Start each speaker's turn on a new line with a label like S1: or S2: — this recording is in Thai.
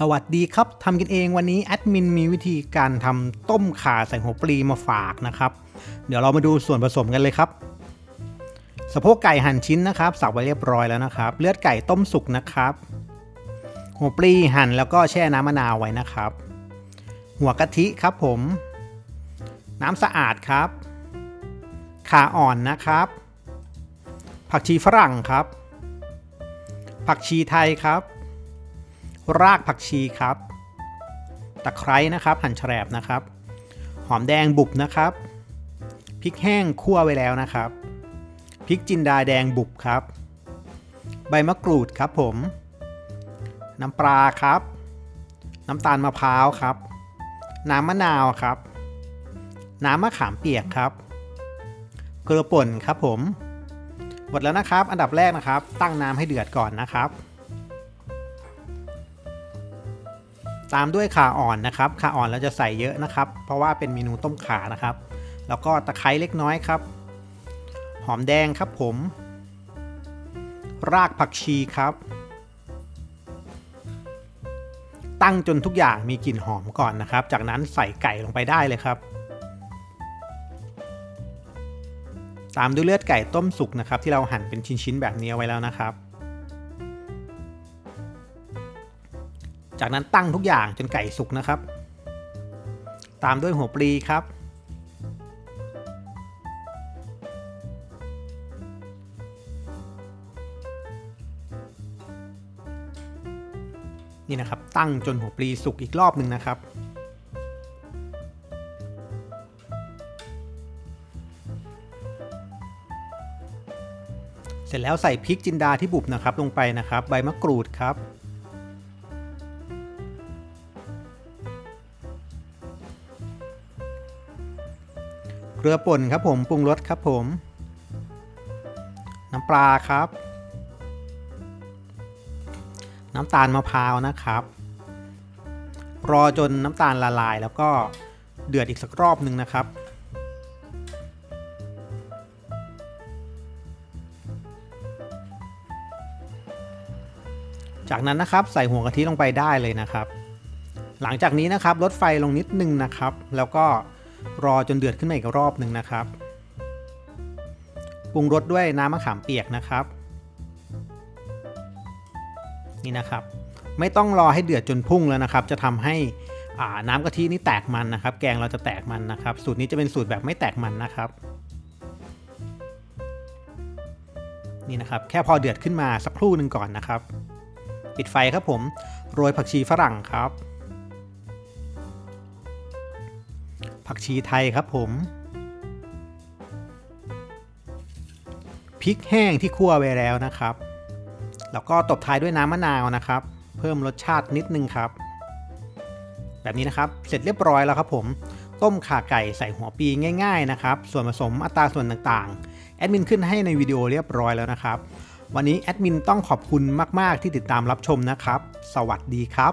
S1: สวัสดีครับทำกินเองวันนี้แอดมินมีวิธีการทำต้มข่าใส่หัวปลีมาฝากนะครับ เดี๋ยวเรามาดูส่วนผสมกันเลยครับสะโพกไก่หั่นชิ้นนะครับ สับไว้เรียบร้อยแล้วนะครับ เลือดไก่ต้มสุกนะครับ หัวปลีหั่นแล้วก็แช่น้ำมะนาวไว้นะครับ หัวกะทิครับผม น้ำสะอาดครับข่าอ่อนนะครับ ผักชีฝรั่งครับ ผักชีไทยครับ รากผักชีครับ ตะไคร้นะครับหั่นแฉลบนะครับ หอมแดงบุบนะครับ พริกแห้งคั่วไว้แล้วนะครับ พริกจินดาแดงบุบครับ ใบมะกรูดครับผม น้ำปลาครับ น้ำตาลมะพร้าวครับ น้ำมะนาวครับ น้ำมะขามเปียกครับ เกลือป่นครับผมหมดแล้วนะครับ อันดับแรกนะครับ ตั้งน้ำให้เดือดก่อนนะครับ ตามด้วยขาอ่อนนะครับขาอ่อนเราจะใส่เยอะนะครับ เพราะว่าเป็นเมนูต้มขานะครับ แล้วก็ตะไคร้เล็กน้อยครับ หอมแดงครับผม รากผักชีครับ ตั้งจนทุกอย่างมีกลิ่นหอมก่อนนะครับ จากนั้นใส่ไก่ลงไปได้เลยครับ ตามด้วยเลือดไก่ต้มสุกนะครับ ที่เราหั่นเป็นชิ้นๆแบบนี้เอาไว้แล้วนะครับ จากนั้นตั้งทุกอย่างจนไก่สุกนะครับ ตามด้วยหัวปลีครับ นี่นะครับ ตั้งจนหัวปลีสุกอีกรอบหนึ่งนะครับเสร็จแล้วใส่พริกจินดาที่บุบนะครับลงไปนะครับ ใบมะกรูดครับ ลือป่นครับผมปรุงรสครับผม น้ำปลาครับ น้ำตาลมะพร้าวนะครับ รอจนน้ำตาลละลายแล้วก็เดือดอีกสักรอบหนึ่งนะครับจากนั้นนะครับใส่หัวกะทิลงไปได้เลยนะครับ หลังจากนี้นะครับลดไฟลงนิดนึงนะครับ แล้วก็ รอจนเดือดขึ้นมาอีกรอบหนึ่งนะครับปรุงรสด้วยน้ำมะขามเปียกนะครับ นี่นะครับ ไม่ต้องรอให้เดือดจนพุ่งแล้วนะครับ จะทำให้อ่าน้ำกะทินี่แตกมันนะครับ แกงเราจะแตกมันนะครับ สูตรนี้จะเป็นสูตรแบบไม่แตกมันนะครับ นี่นะครับ แค่พอเดือดขึ้นมาสักครู่หนึ่งก่อนนะครับ ปิดไฟครับผม โรยผักชีฝรั่งครับ กชีไทยครับผม พริกแห้งที่คั่วไว้แล้วนะครับ แล้วก็ตบท้ายด้วยน้ำมะนาวนะครับ เพิ่มรสชาตินิดนึงครับ แบบนี้นะครับ เสร็จเรียบร้อยแล้วครับผม ต้มข่าไก่ใส่หัวปีง่าย ๆนะครับ ส่วนผสมอัตราส่วนต่างๆ แอดมินขึ้นให้ในวิดีโอเรียบร้อยแล้วนะครับ วันนี้แอดมินต้องขอบคุณมาก ๆ ที่ติดตามรับชมนะครับ สวัสดีครับ